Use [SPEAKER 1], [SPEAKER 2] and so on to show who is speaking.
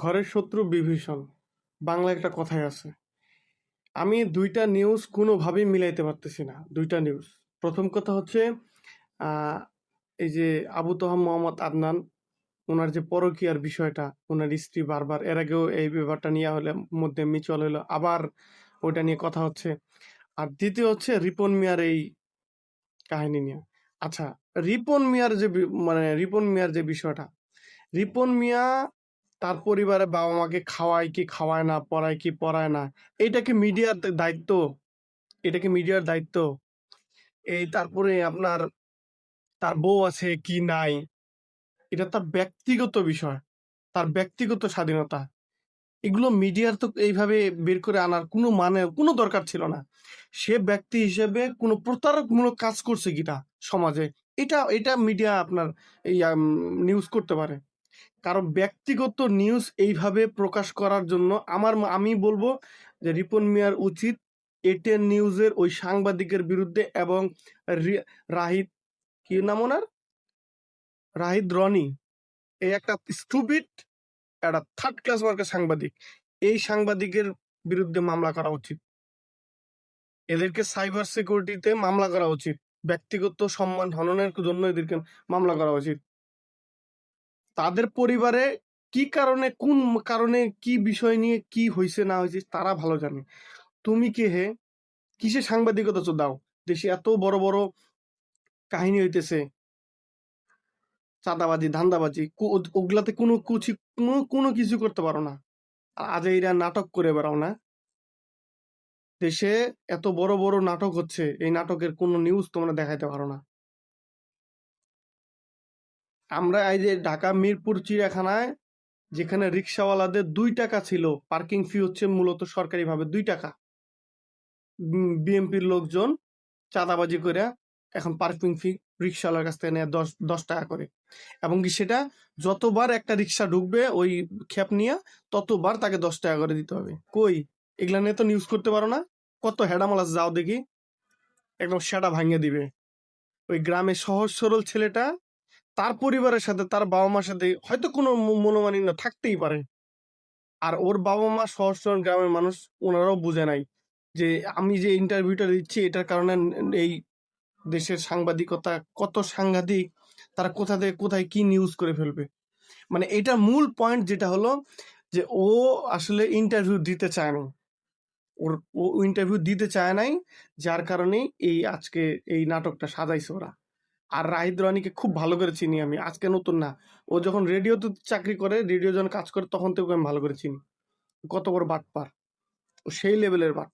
[SPEAKER 1] ঘরের শত্রু বিভীষণ। বাংলা একটা কথাই আছে। আমি দুইটা নিউজ কোনোভাবেই মিলাইতে পারতেছি না, দুইটা নিউজ প্রথম কথা হচ্ছে এই যে আবু তোহাম মোহাম্মদ আদনান ওনার যে পরকীয়ার বিষয়টা ওনার স্ত্রী বারবার, এর আগেও এই ব্যাপারটা নিয়ে হলে মধ্যে মিচল হলো আবার ওইটা নিয়ে কথা হচ্ছে। আর দ্বিতীয় হচ্ছে রিপন মিয়ার এই কাহিনী নিয়ে। আচ্ছা রিপন মিয়ার যে মানে রিপন মিয়ার যে বিষয়টা, রিপন মিয়া তার পরিবারে বাবা মাকে খাওয়ায় কি খাওয়ায় না, পড়ায় কি পড়ায় না, এটা কি মিডিয়ার দায়িত্ব? এটা কি মিডিয়ার দায়িত্ব? এই তারপরে আপনার, তার বউ আছে কি নাই, এটা তার ব্যক্তিগত বিষয়, তার ব্যক্তিগত স্বাধীনতা। এগুলো মিডিয়ার তো এইভাবে বের করে আনার কোনো মানে কোনো দরকার ছিল না। সে ব্যক্তি হিসেবে কোনো প্রতারকমূলক কাজ করছে কিনা সমাজে, এটা এটা মিডিয়া আপনার নিউজ করতে পারে। কারণ ব্যক্তিগত নিউজ এইভাবে প্রকাশ করার জন্য আমার আমি বলব যে রিপন মিয়ার উচিত এটেন নিউজের ওই সাংবাদিকের বিরুদ্ধে এবং রাহিদ কি নাম ওনার? রাহিদ রনি, এই একটা স্টুপিড একটা থার্ড ক্লাস ওয়ার্কের সাংবাদিক, এই সাংবাদিকের বিরুদ্ধে মামলা করা উচিত। এদেরকে সাইবার সিকিউরিটিতে মামলা করা উচিত। ব্যক্তিগত সম্মান হননের জন্য এদেরকে মামলা করা উচিত। তাদের পরিবারে কি কারণে, কোন কারণে, কি বিষয় নিয়ে কি হয়েছে না হয়েছে তারা ভালো জানে। তুমি কে হে? কিসে সাংবাদিকতা তো দাও? দেশে এত বড় বড় কাহিনী হইতেছে। চাঁদাবাজি, ধান্দাবাজি ওগুলাতে কোনো কুচি, কোনো কোনো কিছু করতে পারো না। আর আজ এরা নাটক করে বেড়াও না। দেশে এত বড় বড় নাটক হচ্ছে, এই নাটকের কোনো নিউজ তোমরা দেখাইতে পারো না। আমরা এই যে ঢাকা মিরপুর চিড়িয়াখানায়, যেখানে রিক্সাওয়ালাদের দুই টাকা ছিল পার্কিং ফি হচ্ছে মূলত সরকারিভাবে দুই টাকা। বিএমপির লোকজন চাঁদাবাজি করে এখন পার্কিং ফি রিক্সাওয়ালার কাছ থেকে নেয় দশ দশ টাকা করে। এবং কি সেটা যতবার একটা রিক্সা ঢুকবে, ওই খ্যাপ নিয়ে ততবার তাকে দশ টাকা করে দিতে হবে। কই? এগুলা নিয়ে তো নিউজ করতে পারো না। কত হেডামাল আছে, যাও দেখি। একদম সেটা ভাঙিয়ে দিবে। ওই গ্রামে সহজ সরল ছেলেটা তার পরিবারের সাথে, তার বাবা মার সাথে হয়তো কোনো মনোমালিন্য থাকতেই পারে। আর ওর বাবা মা সহজ সরল গ্রামের মানুষ, ওনারাও বুঝে নাই যে, আমি যে ইন্টারভিউটা দিচ্ছি, এটার কারণে এই দেশের সাংবাদিকতা কত সাংঘাতিক, তারা কোথা থেকে কোথায় কি নিউজ করে ফেলবে? মানে এটা মূল পয়েন্ট যেটা হলো যে, ও আসলে ইন্টারভিউ দিতে চায় না ওর, ও ইন্টারভিউ দিতে চায় নাই, যার কারণেই এই আজকে এই নাটকটা সাজাইছে ওরা। আর রাহিদ রানীকে খুব ভালো করে চিনি আমি। আজকে নতুন না। ও যখন রেডিওতে চাকরি করে রেডিও যখন কাজ করে, তখন থেকে আমি ভালো করে চিনি। কত বড় বাটপার। ও সেই লেভেলের বাট